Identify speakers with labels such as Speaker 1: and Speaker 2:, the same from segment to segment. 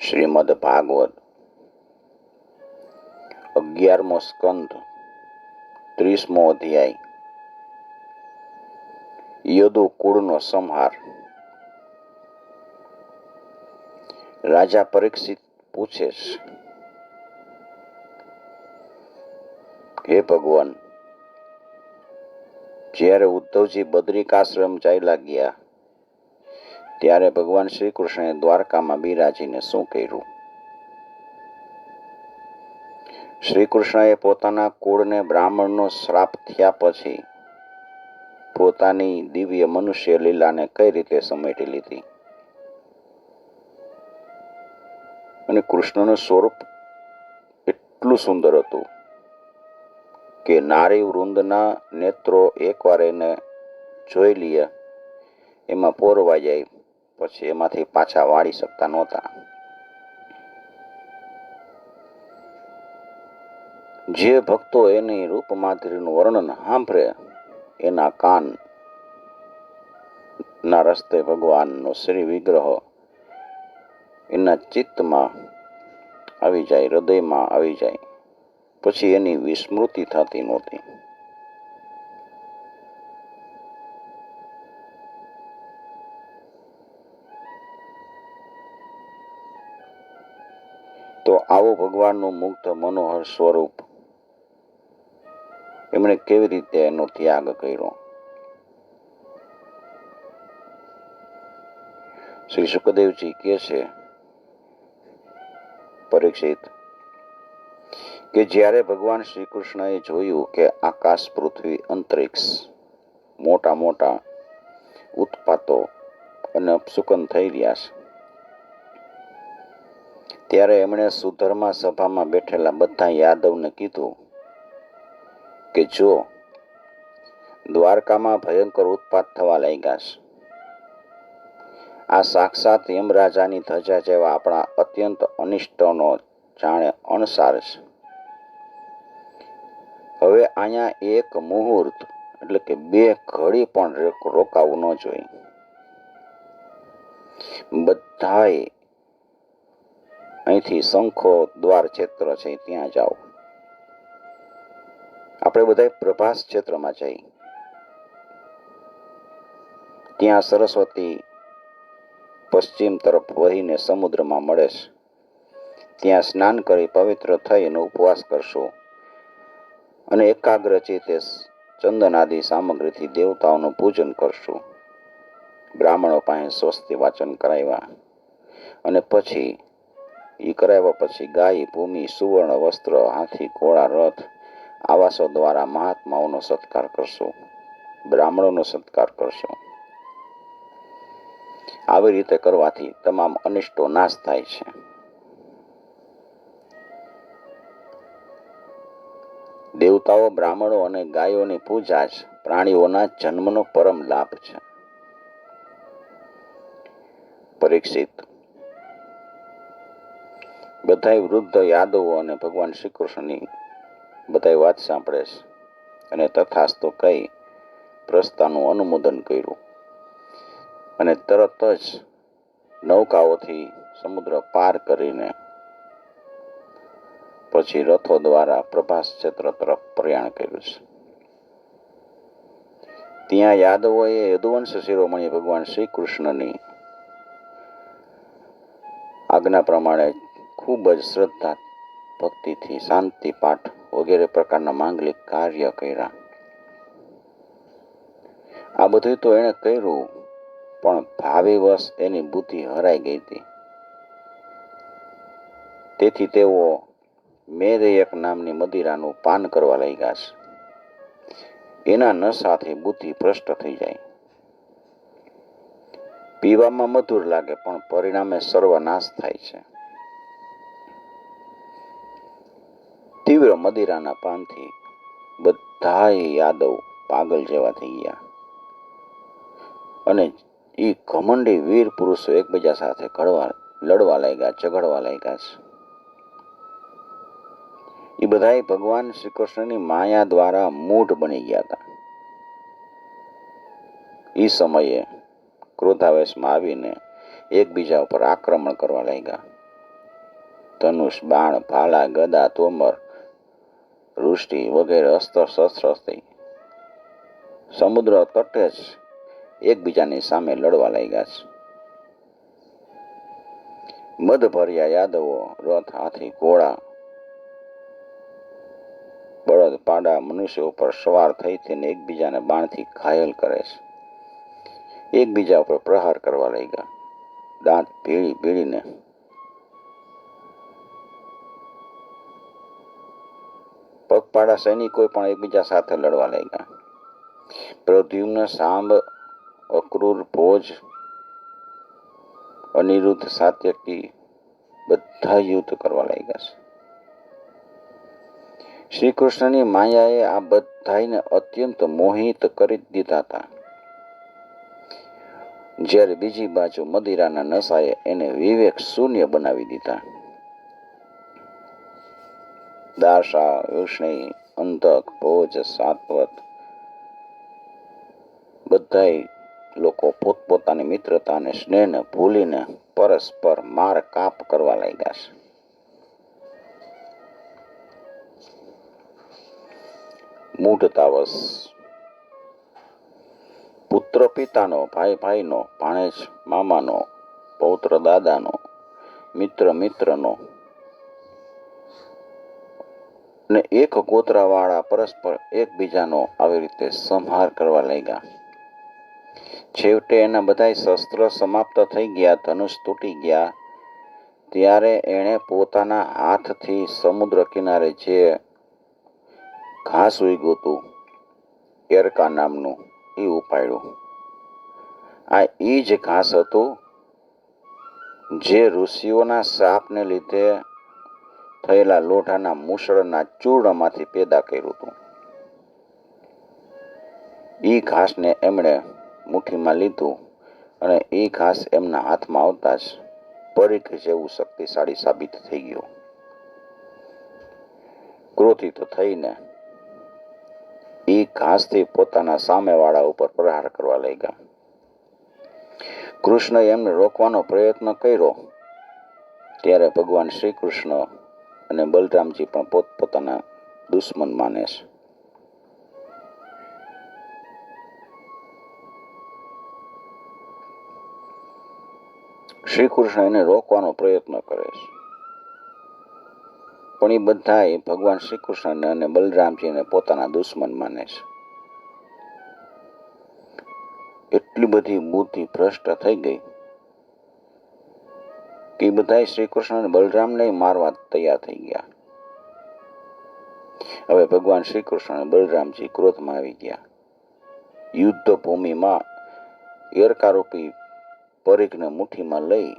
Speaker 1: શ્રીમદ ભાગવત, અગિયારમો સ્કંદ, ત્રીસમો અધ્યાય. યદુ કુળનો સંહાર. રાજા પરીક્ષિત પૂછે હે ભગવાન, જ્યારે ઉદ્ધવજી બદ્રિકાશ્રમ ચાલ્યા ગયા ત્યારે ભગવાન શ્રી કૃષ્ણે દ્વારકામાં બિરાજીને શું કર્યું? શ્રી કૃષ્ણએ પોતાના કુળને બ્રાહ્મણનો શ્રાપ થયા પછી પોતાની દિવ્ય મનુષ્ય લીલાને કઈ રીતે સમેટી લીધી? અને કૃષ્ણનું સ્વરૂપ એટલું સુંદર હતું કે નારી વૃંદના નેત્રો એકવાર એને જોઈ લઈએ એમાં પોરવા જાય. પછી એમાંથી પાછા વાળી શકતા નહોતા. જે ભક્તો એની રૂપમાધુરીનું વર્ણન સાંભળે, એના કાન ના રસ્તે ભગવાનનો શ્રી વિગ્રહ એના ચિત્તમાં આવી જાય, હૃદયમાં આવી જાય. પછી એની વિસ્મૃતિ થતી નહોતી. ભગવાનનું મુક્ત મનોહર સ્વરૂપ. એમણે કેવી રીતે એનો ત્યાગ કર્યો? શ્રી સુખદેવજી કહે છે, પરીક્ષિત, કે જ્યારે ભગવાન શ્રી કૃષ્ણએ જોયું કે આકાશ પૃથ્વી અંતરિક્ષ, મોટા મોટા ઉત્પાતો અને અપસુકન થઈ રહ્યા છે ત્યારે એમણે સુધર્મા સભામાં બેઠેલા બધા યાદવને કીધું કે જો દ્વારકામાં ભયંકર ઉત્પાત થવા લાગ્યા આ સાક્ષાત યમરાજાની ધજા જેવા આપણા અત્યંત અનિષ્ટનો જાણે અણસાર છે. હવે અહીંયા એક મુહૂર્ત એટલે કે બે ઘડી પણ રોકાવું ન જોઈએ. બધાએ અહીંથી શંખો દ્વાર ક્ષેત્ર છે, ત્યાં જાઓ. આપણે બધા પ્રભાસ ક્ષેત્રમાં જઈ. ત્યાં સરસ્વતી પશ્ચિમ તરફ વહીને સમુદ્રમાં મળે છે. ત્યાં સ્નાન કરી પવિત્ર થઈને ઉપવાસ કરશો અને એકાગ્ર ચિત્તે ચંદન આદિ સામગ્રીથી દેવતાઓનું પૂજન કરશું. બ્રાહ્મણો પાસે સ્વસ્તિ વાચન કરાવ્યા અને પછી એ કરાવ્યા પછી ગાય, ભૂમિ, સુવર્ણ વસ્ત્ર, હાથી, ઘોડા, રથ આવાસો દ્વારા મહાત્માઓનો સત્કાર કરશો, બ્રાહ્મણોનો સત્કાર કરશો. આવી રીતે કરવાથી તમામ અનિષ્ટો નાશ થાય છે. દેવતાઓ, બ્રાહ્મણો અને ગાયોની પૂજા જ પ્રાણીઓના જન્મનો પરમ લાભ છે. પરીક્ષિત બધાય વૃદ્ધ યાદવો અને ભગવાન શ્રી કૃષ્ણની બધાય વાત સાંભળે છે. અને તથાસ્તો કહી પ્રસ્તાનું અનુમોદન કર્યું. અને તરત જ નૌકાઓથી સમુદ્ર પાર કરીને પછી રથો દ્વારા પ્રભાસ ક્ષેત્ર તરફ પ્રયાણ કર્યું છે. ત્યાં યાદવોએ યદુવંશ શિરોમણી ભગવાન શ્રી કૃષ્ણની આજ્ઞા પ્રમાણે ખૂબ જ શ્રદ્ધા, ભક્તિથી શાંતિ પાઠ વગેરે પ્રકારના માંગલિક કાર્ય કર્યા. આ બધું તો એણે કર્યું, પણ ભાવિવશ એની બુદ્ધિ હરાઈ ગઈ હતી. તેથી તેઓ મેરેયક નામની મદિરાનું પાન કરવા લાગ્યા છે. એના નશાથી બુદ્ધિ ભ્રષ્ટ થઈ જાય. પીવામાં મધુર લાગે, પણ પરિણામે સર્વનાશ થાય છે. તીવ્ર મદિરાના પાનથી બધાય યાદવ પાગલ જેવા થઈ ગયા. અને એ ઘમંડી વીર પુરુષો એકબીજા સાથે કડવા લડવા લાગ્યા, ઝઘડવા લાગ્યા છે એ બધા ભગવાન શ્રી કૃષ્ણની માયા દ્વારા મૂઢ બની ગયા હતા. એ સમયે ક્રોધાવેશમાં આવીને એકબીજા ઉપર આક્રમણ કરવા લાગ્યા. ધનુષ, બાણ, ભાલા, ગદા, તોમર વૃષ્ટિ વગેરે અસ્ત્ર શસ્ત્રથી સમુદ્ર તટે જ એકબીજાની સામે લડવા લાગ્યા છે. મદભર્યા યાદવો રથ હાથી ઘોડા બળદ પાડા મનુષ્ય ઉપર સવાર થઈ તેને એકબીજાને બાણથી ઘાયલ કરે છે. એકબીજા ઉપર પ્રહાર કરવા લાગ્યા. દાંત ભીડી ભીડીને પગપાળા સૈનિકો પણ એકબીજા સાથે લડવા લાગ્યા. પ્રદ્યુમ્ન સાંબ અક્રૂર, ભોજ, અનિરુદ્ધ, સાત્યકી બધા યુદ્ધ કરવા લાગ્યા છે. શ્રી કૃષ્ણની માયાએ આ બધાને અત્યંત મોહિત કરી દીધા હતા. જ્યારે બીજી બાજુ મદિરાના નશાએ એને વિવેક શૂન્ય બનાવી દીધા. દાશા વૃષ્ણિ અંતક ભોજ સાત્વત બધાય લોકો પોતપોતાની મિત્રતા અને સ્નેહને ભૂલીને પરસ્પર માર કાપ કરવા લાગ્યા છે. મૂઢતાવસ. પુત્ર પિતાનો, ભાઈ ભાઈનો, ભાણેજ મામાનો, પૌત્ર દાદાનો, મિત્ર મિત્રનો ને એક ગોત્રાવાળા પરસ્પર એકબીજાનો આવી રીતે સંહાર કરવા લાગ્યા. છેવટે એના બધાય શસ્ત્ર સમાપ્ત થઈ ગયા, ધનુષ તૂટી ગયા. ત્યારે એણે પોતાના હાથથી સમુદ્ર કિનારે જે ઘાસ ઉગ્યું હતું, એરકા નામનું, એ ઉપાડ્યું. આ એ જ ઘાસ હતું, જે ઋષિઓના સાપને લીધે થયેલા લોઢાના મૂસળના ચૂર્ણમાંથી પેદા કર્યું હતું. એ ઘાસને એમણે મુઠ્ઠીમાં લીધું અને એ ઘાસ એમના હાથમાં આવતા જ પરીખ જેવું શક્તિશાળી સાબિત થઈ ગયું. ક્રોધિત થઈને એ ઘાસથી પોતાના સામેવાળા ઉપર પ્રહાર કરવા લાગ્યા. કૃષ્ણએ એમને રોકવાનો પ્રયત્ન કર્યો, ત્યારે ભગવાન શ્રી કૃષ્ણ અને બલરામજી પણ પોતપોતાના દુશ્મન માને છે. શ્રી કૃષ્ણ એને રોકવાનો પ્રયત્ન કરે છે. પણ એ બધા ભગવાન શ્રી કૃષ્ણને અને બલરામજીને પોતાના દુશ્મન માને છે. એટલી બધી બુદ્ધિ ભ્રષ્ટ થઈ ગઈ. કે એ બધા શ્રી બલરામને મારવા તૈયાર થઈ ગયા. હવે ભગવાન શ્રી કૃષ્ણ બલરામજી ક્રોધમાં આવી ગયા. યુદ્ધ ભૂમિમાં એરકારોપી પરીખને મુઠ્ઠીમાં લઈ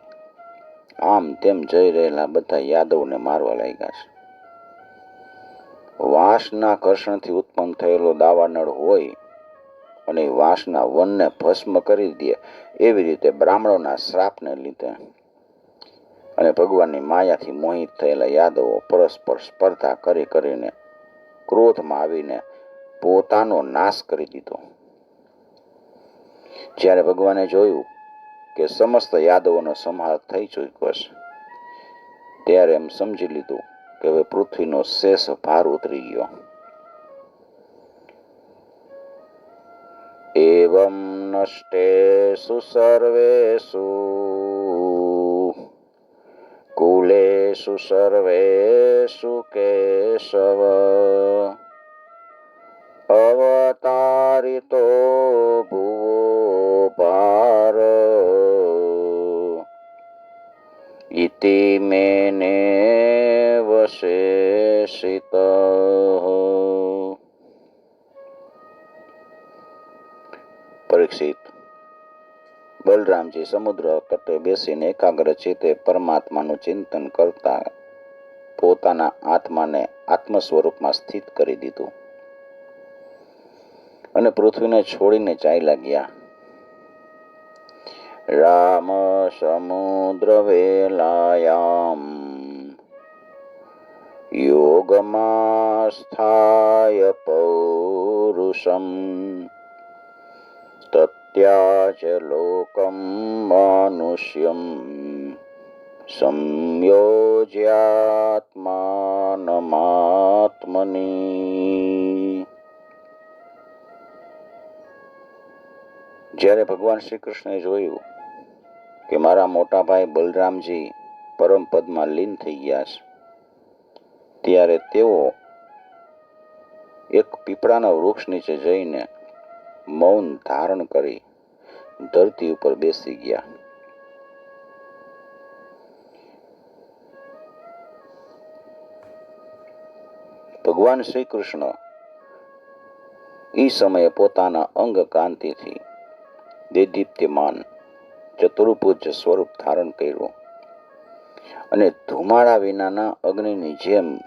Speaker 1: આમ તેમ જઈ રહેલા બધા યાદવને મારવા લાગ્યા છે. વાંસના કર્ષણથી ઉત્પન્ન થયેલો દાવાનળ હોય અને વાંસના વનને ભસ્મ કરી દે એવી રીતે બ્રાહ્મણોના શ્રાપને લીધે અને ભગવાનની માયાથી મોહિત થયેલા યાદવો પરસ્પર સ્પર્ધા કરી કરીને ક્રોધમાં આવીને પોતાનો નાશ કરી દીધો. જ્યારે ભગવાને જોયું કે સમસ્ત યાદવોનો સંહાર થઈ ચૂક્યો છે, ત્યારે એમ સમજી લીધું કે હવે પૃથ્વીનો શેષ ભાર ઉતરી ગયો. એવમ નષ્ટેષુ સર્વેષુ કુલેષુ સર્વેષુ કેશવ બલરામજી સમુદ્ર તટે બેસીને એકાગ્ર ચિત્તે પરમાત્માનું ચિંતન કરતા પોતાના આત્માને આત્મ સ્વરૂપમાં સ્થિત કરી દીધું. અને પૃથ્વીને છોડીને ચાઈ લાગ્યા રામ સમુદ્ર વેલાયામ. યોગમાસ્થાય પૌરુષમ. લોકમ માનુષ્યમ સંયોજ્યાત્માનમાત્મની જ્યારે ભગવાન શ્રી કૃષ્ણે જોયું કે મારા મોટા ભાઈ બલરામજી પરમ પદમાં લીન થઈ ગયા છે, ત્યારે તેઓ એક પીપળાના વૃક્ષ નીચે જઈને મૌન ધારણ કરી ધરતી ઉપર બેસી ગયા. ભગવાન શ્રી કૃષ્ણ એ સમયે પોતાના અંગ કાંતિથી દેદીપ્યમાન ચતુર્ભુજ સ્વરૂપ ધારણ કર્યું. અને ધુમાડા વિનાના અગ્નિની જેમ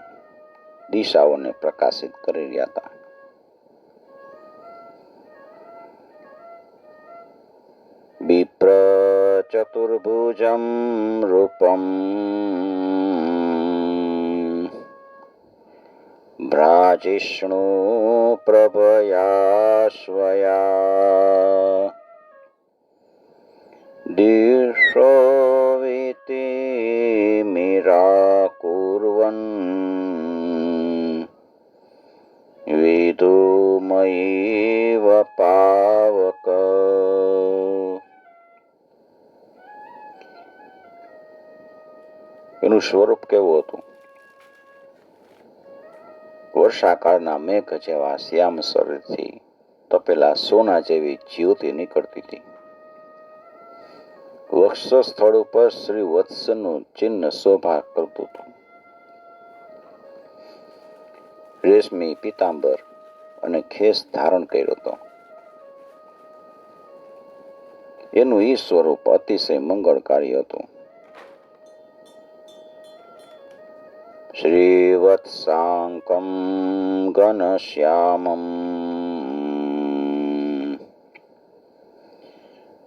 Speaker 1: દિશાઓને પ્રકાશિત કરી રહ્યા હતા. ચતુર્ભુજમ રૂપમ ભ્રાજિષ્ણુ પ્રભયા સ્વયા દીર્ષો વીતિ મીરાકુર્વન એનું સ્વરૂપ કેવું હતું? વર્ષાકાળના મેઘ જેવા શ્યામ શરીરથી તપેલા સોના જેવી જ્યોતિ નીકળતી હતી. વક્ષ સ્થળ ઉપર શ્રી વત્સનું ચિહ્ન શોભા કરતું હતું. રેશમી પીતાંબર અને ખેસ ધારણ કર્યો હતો. એનું ઈ સ્વરૂપ અતિશય મંગળકારી હતું. શ્રીવત્સાંકમ ઘનશ્યામમ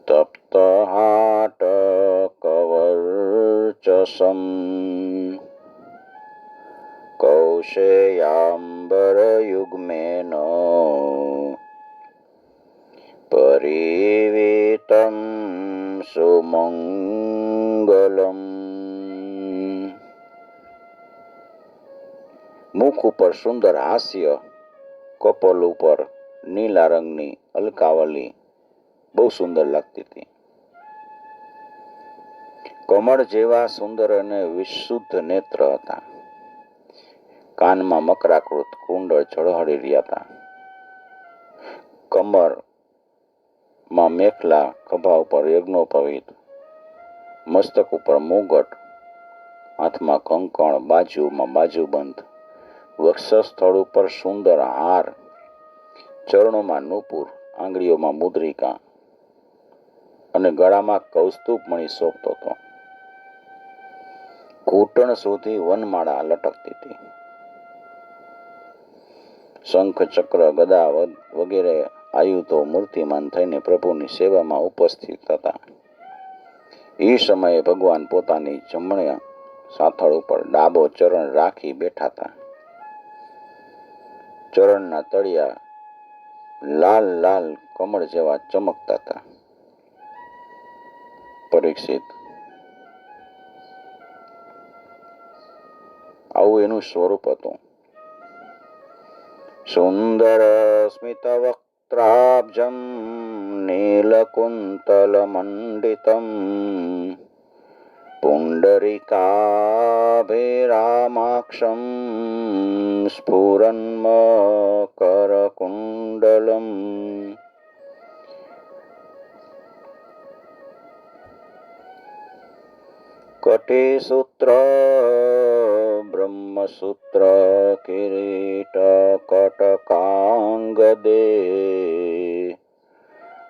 Speaker 1: તપ્તહાટકવર્ચસમ कौशेयाम्बरयुग्मेन પરિવીતમ સુમંગલમ મુખ ઉપર સુંદર હાસ્ય, કપલ ઉપર નીલા રંગની અલકાવલી બહુ સુંદર લાગતી હતી. કમળ જેવા સુંદર અને વિશુદ્ધ નેત્ર હતા. કાનમાં મકરાકૃત કુંડળ ઝળહળી રહ્યા હતા. કમરમાં મેખલા ખભા ઉપર યજ્ઞોપવિત, મસ્તક ઉપર મુગટ, હાથમાં કંકણ બાજુમાં બાજુબંધ વક્ષસ્થળ ઉપર સુંદર હાર, ચરણોમાં નુપુર, આંગળીઓમાં મુદ્રિકા અને ગળામાં કૌસ્તુભ મણી શોભતો હતો. ઘૂંટણ સુધી વનમાળા લટકતી હતી. શંખ, ચક્ર, ગદા વગ- વગેરે આયુધો મૂર્તિમાન થઈને પ્રભુની સેવામાં ઉપસ્થિત હતા. એ સમયે ભગવાન પોતાની જમણે સાથળ ઉપર ડાબો ચરણ રાખી બેઠા હતા. ચરણના તળિયા લાલ લાલ કમળ જેવા ચમકતા હતા. પરીક્ષિત. આવું એનું સ્વરૂપ હતું. સુંદર સ્મિત વક્ત્રાબ્જમ નીલકુંતલ મંડિતમ પુંડરીકાભિરામાક્ષમ સ્ફુરન્મકરકુণ্ডલમ કટિસૂત્ર બ્રહ્મસૂત્ર કિરીટ કટકાંગદે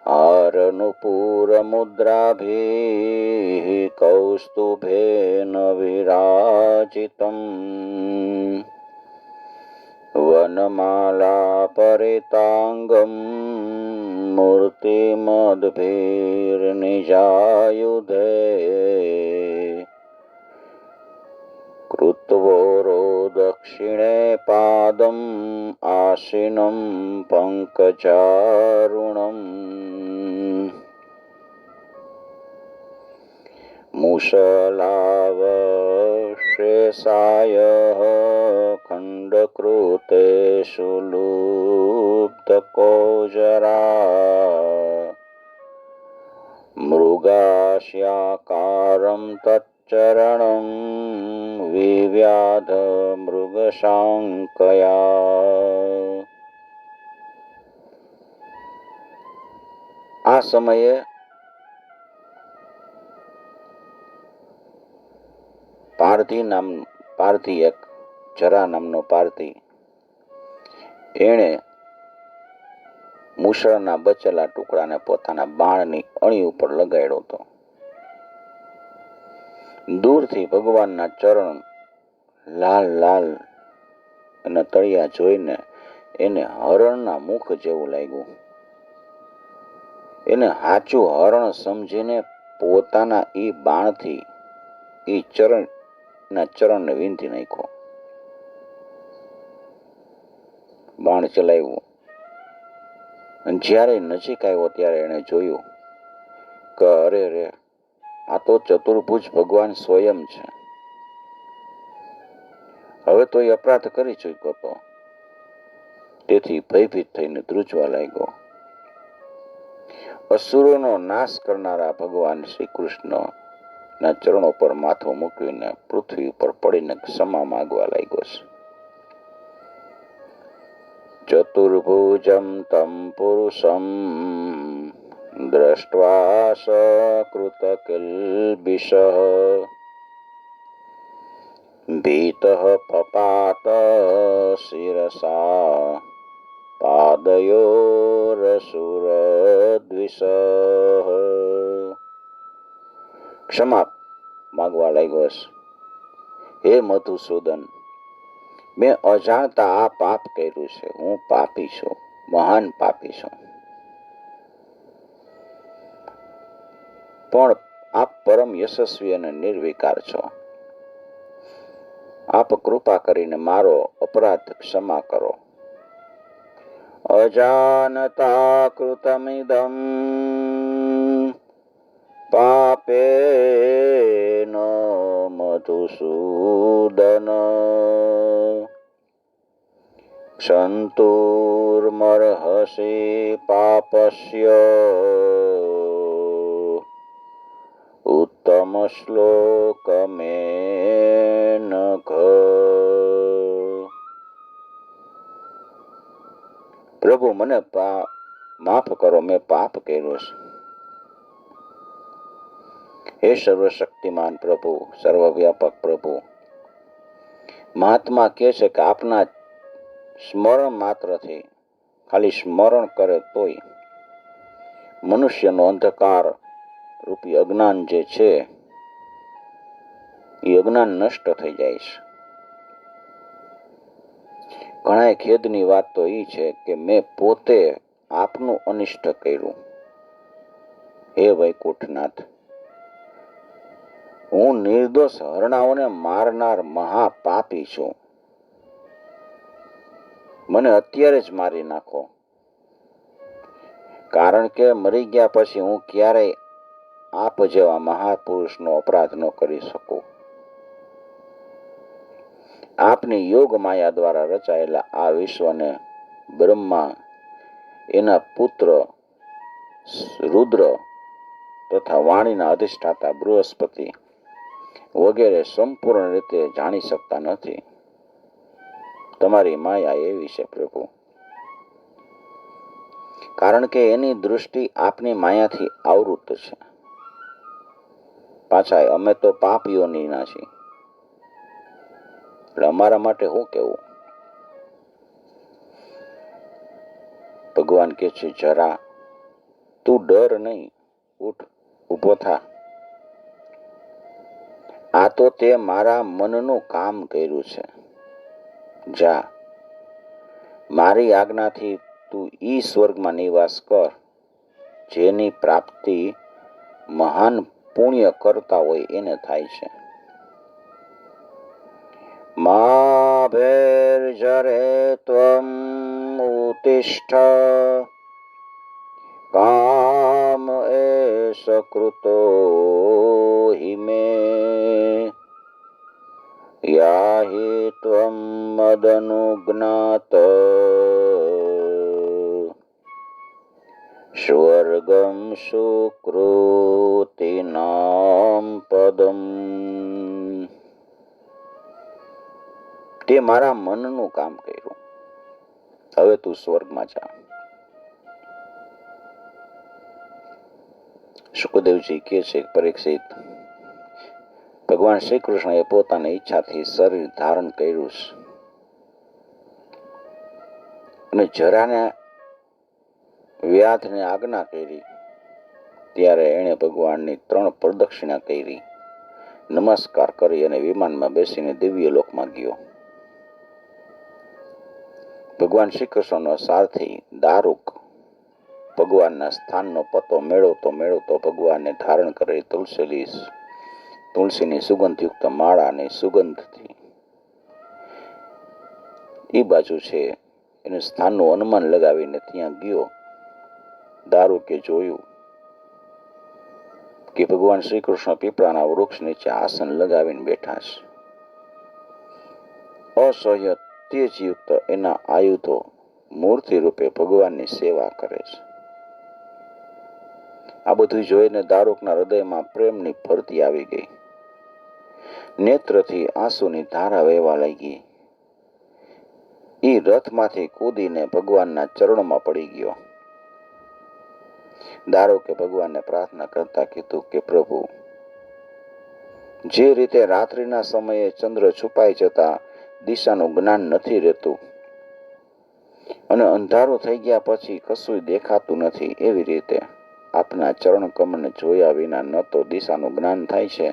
Speaker 1: હારનુપુર મુદ્રાભિः वनमालापरिताङ्गं मूर्तिमद्भिर्निजायुधे कृत्वोरो दक्षिणे पादम् आशिनं पङ्कचारुणम् मुशलावशेषायः કૃતેષુ લુપ્ત કોજરા મૃગાશ્યાકારમ તચ્ચરણમ વિવ્યાધ મૃગશાંકયા આ સમયે પારધી નામ પારધી એક જરા નામનો પારતી એણે મુસળના બચેલા ટુકડાને પોતાના બાણની અણી ઉપર લગાડ્યો હતો. દૂરથી ભગવાનના ચરણ લાલ લાલ અને તળિયા જોઈને એને હરણના મુખ જેવું લાગ્યું. એને સાચું હરણ સમજીને પોતાના એ બાણથી એ ચરણ ના ચરણને વીંધી નાખ્યો. બાણ ચલાવ્યું. અને જ્યારે નજીક આવ્યો ત્યારે એણે જોયું કે અરે રે, આ તો ચતુર્ભુજ ભગવાન સ્વયં છે. હવે તો એ અપરાધ કરી ચૂક્યો હતો તેથી ભયભીત થઈને ધ્રુજવા લાગ્યો. અસુરોનો નાશ કરનારા ભગવાન શ્રી કૃષ્ણના ચરણો પર માથું મૂકીને પૃથ્વી ઉપર પડીને ક્ષમા માગવા લાગ્યો છે. તમ પુરુષમ દ્રષ્ટવા સકૃત કિલ્બિષ ભીત પપાત શિરસા પાદયોરસુરદ્વિષ ક્ષમા માગવા લાગ્યો હે મધુસૂદન મેં અજાણતા આ પાપ કર્યું છે. હું પાપી છું, મહાન પાપી છું. પણ આપ પરમ યશસ્વી અને નિર્વિકાર છો. આપ કૃપા કરીને મારો અપરાધ ક્ષમા કરો. અજાનતા કૃતમિદમ. પાપેન મધુસૂદન. ક્ષંતુર્મર્હસि પાપસ્ય. ઉત્તમ શ્લોકમેન પ્રભુ મને પા, માફ કરો, મેં પાપ કર્યો છે. હે સર્વશક્તિમાન પ્રભુ, સર્વવ્યાપક પ્રભુ. મહાત્મા કહે છે કે આપના સ્મરણ માત્રથી ખાલી સ્મરણ કરે તોય. મનુષ્યનો અંધકાર રૂપી અજ્ઞાન જે છે, એ અજ્ઞાન નષ્ટ થઈ જાય છે. ઘણા ખેદની વાત તો એ છે કે મેં પોતે આપનું અનિષ્ટ કર્યું. હે વૈકુંઠનાથ હું નિર્દોષ હરણાઓને મારનાર મહાપાપી છું. મને અત્યારે જ મારી નાખો. કારણ કે મરી ગયા પછી હું ક્યારેય આપ જેવા મહાપુરુષનો અપરાધ ન કરી શકું. આપની યોગ માયા દ્વારા રચાયેલા આ વિશ્વને બ્રહ્મા, એના પુત્ર રુદ્ર તથા વાણીના અધિષ્ઠાતા બૃહસ્પતિ વગેરે સંપૂર્ણ રીતે જાણી શકતા નથી. તમારી માયા એવી છે, પ્રભુ. કારણ કે એની દૃષ્ટિ આપની માયાથી આવૃત છે. પાછા અમે તો પાપીઓની છીએ. એટલે અમારા માટે શું કેવું? ભગવાન કે છે, જરા તું ડર નહીં. ઉઠ, ઊભો થા. આ તો તે મારા મનનું કામ કર્યું છે. જા. મારી આજ્ઞાથી તું ઈ સ્વર્ગમાં નિવાસ કર, જેની પ્રાપ્તિ મહાન પુણ્ય કરતા હોય એને થાય છે. મા ભેર્જરે ત્વમ ઉતિષ્ઠ. કામ એ સકૃતો હિ મે યાહિ ત્વમ મદનુજ્ઞાત સ્વર્ગમ સુકૃતિનામ પદમ તે મારા મનનું કામ કર્યું. હવે તું સ્વર્ગમાં જા. સુખદેવજી કહે છે પરીક્ષિત, ભગવાન શ્રી કૃષ્ણએ પોતાની ઈચ્છાથી શરીર ધારણ કર્યું છે. અને જરાને વ્યાધને આજ્ઞા કરી, ત્યારે એણે ભગવાનની ત્રણ પ્રદક્ષિણા કરી, નમસ્કાર કરી અને વિમાનમાં બેસીને દિવ્ય લોકમાં ગયો. ભગવાન શ્રી કૃષ્ણનો સારથી દારૂક ભગવાનના સ્થાનનો પતો મેળવતો મેળવતો ભગવાનને ધારણ કરેલી તુલસીની તુલસીની સુગંધયુક્ત માળાની સુગંધથી. એ બાજુ છે. એને સ્થાનનું અનુમાન લગાવીને ત્યાં ગયો. દારૂ કે જોયું. કે ભગવાન શ્રી કૃષ્ણ પીપળાના વૃક્ષ નીચે આસન લગાવીને બેઠા છે. અસહ્ય તેજયુક્ત એના આયુધો મૂર્તિ રૂપે ભગવાનની સેવા કરે છે. આ બધું જોઈને દારૂકના હૃદયમાં પ્રેમની ફરતી આવી ગઈ. નેત્રથી આંસુની ધારા વહેવા લાગી. એ રથમાંથી કૂદીને ભગવાનના ચરણોમાં પડી ગયો. દારૂકે ભગવાનને પ્રાર્થના કરતા કીધું કે, પ્રભુ, જે રીતે રાત્રિના સમયે ચંદ્ર છુપાઈ જતા દિશાનું જ્ઞાન નથી રહેતું અને અંધારું થઈ ગયા પછી કશું દેખાતું નથી એવી રીતે આપના ચરણ કમળને જોયા વિના ન તો દિશાનું જ્ઞાન થાય છે,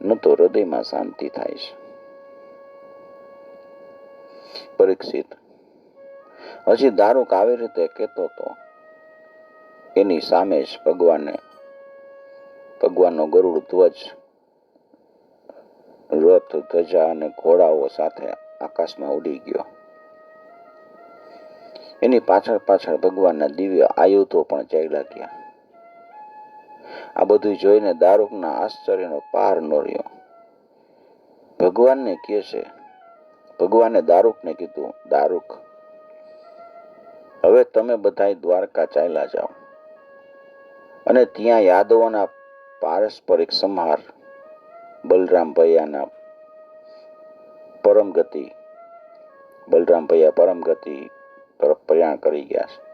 Speaker 1: ન તો હૃદયમાં શાંતિ થાય છે. પરીક્ષિત, હજી દારૂક આવી રીતે કહેતો હતો એની સામે જ ભગવાને ભગવાનનો ગરુડ ધ્વજ, રથ, ધજા અને ઘોડાઓ સાથે આકાશમાં ઉડી ગયો. એની પાછળ પાછળ ભગવાનના દિવ્ય આયુધો પણ ચાલ્યા ગયા. આ બધું જોઈને દારૂકના આશ્ચર્યનો પાર ન રહ્યો. ભગવાનને કહે છે, ભગવાને દારૂકને કીધું, દારૂક, હવે તમે બધા દ્વારકા ચાલ્યા જાઓ. અને ત્યાં યાદવોના પારસ્પરિક સંહાર બલરામ ભૈયાના પરમ ગતિ બલરામ ભૈયા પરમ ગતિ તરફ પ્રયાણ કરી ગયા છે.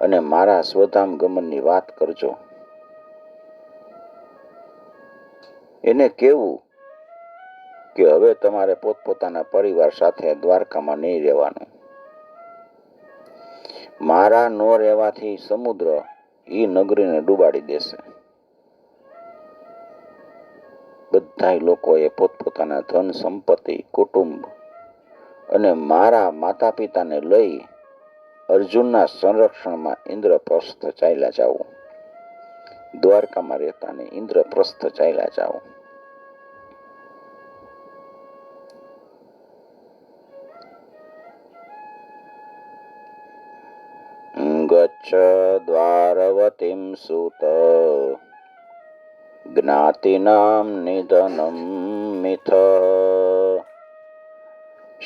Speaker 1: અને મારા સ્વધામ ગમનની વાત કરજો. એને કેવું કે હવે તમારે પોતપોતાના પરિવાર સાથે દ્વારકામાં નહીં રહેવાનું. મારા ન રહેવાથી સમુદ્ર એ નગરીને ડૂબાડી દેશે. બધા લોકોએ પોતપોતાના ધન, સંપત્તિ, કુટુંબ અને મારા માતા પિતાને લઈ અર્જુનના સંરક્ષણમાં ઇન્દ્રપ્રસ્થ ચાલ્યા જાવું દ્વારકામાં રહેતા ને ઇન્દ્રપ્રસ્થ ચાલ્યા જાવું ગચ્છ દ્વારવતીમ સુત. જ્ઞાતિનામ નિધનમ મિથ.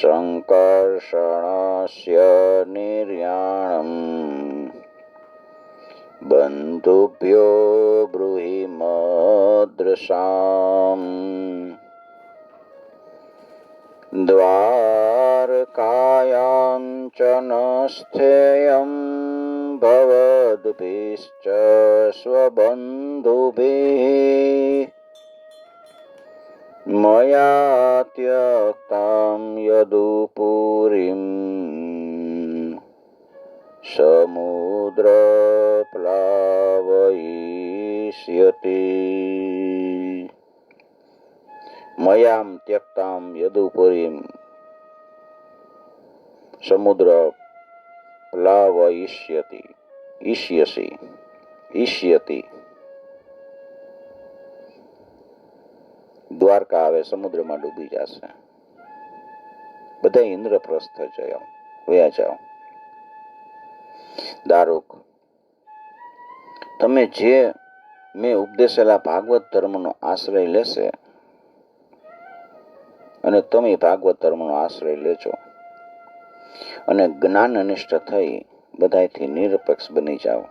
Speaker 1: सङ्कर्षणस्य निर्याणम् बन्धुभ्यो ब्रूहि मदृशाम् द्वारकायां च न स्थेयं भवद्भिश्च स्वबन्धुभिः मया त्यक्तां यदुपुरीं समुद्रप्लावयिष्यति મયામ ત્યક્તામ યદુપુરીમ સમુદ્ર પ્લાવયિષ્યતિ ઈષ્યસી ઈષ્યતિ દ્વારકા આવે, સમુદ્રમાં ડૂબી જશે. બધા ઇન્દ્રપ્રસ્થ જયો દારૂક, તમે જે મેં ઉપદેશેલા ભાગવત ધર્મનો આશ્રય લેશે અને તમે ભાગવત ધર્મનો આશ્રય લેજો. અને જ્ઞાન અનિષ્ઠ થઈ બધાથી નિરપેક્ષ બની જાઓ.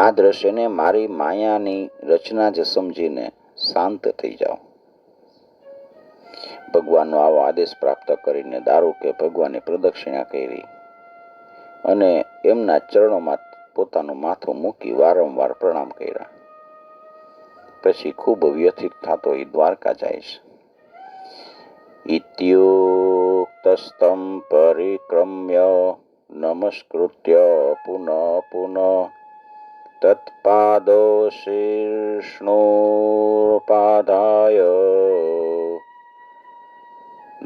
Speaker 1: આ દ્રશ્યને મારી માયાની રચના જ સમજીને શાંત થઈ જાઓ. ભગવાનનો આવો આદેશ પ્રાપ્ત કરીને દારૂ કે ભગવાનની પ્રદક્ષિણા કરી અને એમના ચરણોમાં પોતાનું માથું મૂકી વારંવાર પ્રણામ કર્યા. પછી ખૂબ વ્યથિત થતો એ દ્વારકા જાય છે. ઇત્યુક્તસ્તમ પરિક્રમ્ય નમસ્કૃત્ય પુનઃ પુનઃ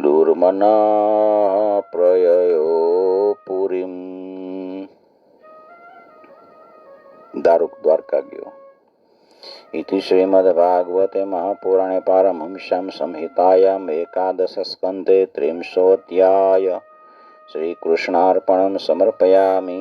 Speaker 1: દુર્મના પ્રયયો પુરીમ દારૂક દ્વારકા ગયો ઇતિ શ્રીમદ્ભાગવતે મહાપુરાણે પારમહંસ્યામ સંહિતાયામ એકાદશ સ્કંધે ત્રિંશોऽધ્યાય શ્રીકૃષ્ણાર્પણમ સમર્પયામિ